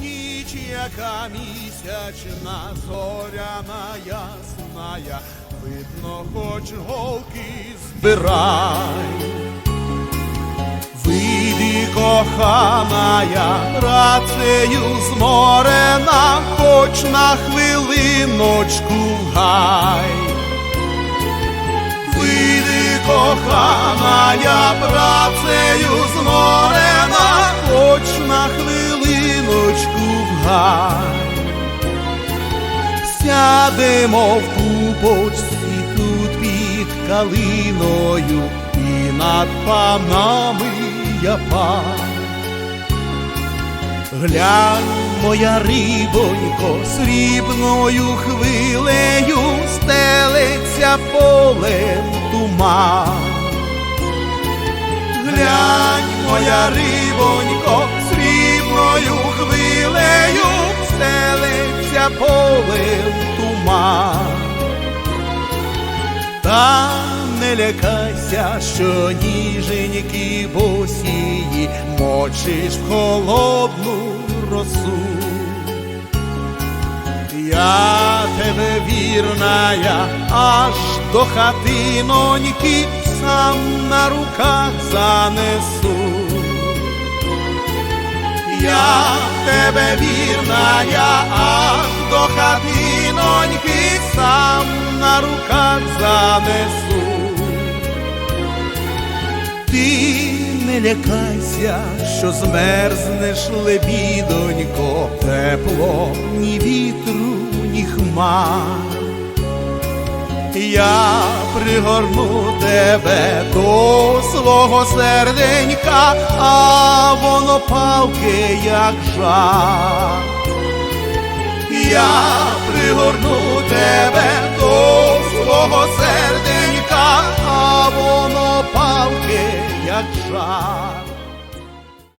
ніч, яка місячна, зоряна ясная, видно, хоч голки збирай. Вийди, коханая, рацею зморена, хоч на хвилиночку гай. Вийди, коханая, працею зморена, хвилиночку в гай. Сядемо в купочці тут під калиною, і над панами я пан. Глянь, моя рибонько, срібною хвилею стелиться полем туман. Глянь, моя рибонько, срібною хвилею стелиться полем туман. Та не лякайся, що ніженьки босії мочиш в холодну росу. Я тебе вірная, аж до хатиноньки сам на руках занесу. Я тебе вірная, аж до хатиноньки сам на руках занесу. Ти не лякайся, що змерзнеш лебідонько, тепло ні вітру, ні хмар. Я пригорну тебе до свого серденька, а воно палки, як жар. Я пригорну тебе до свого серденька, а воно палки, як жар.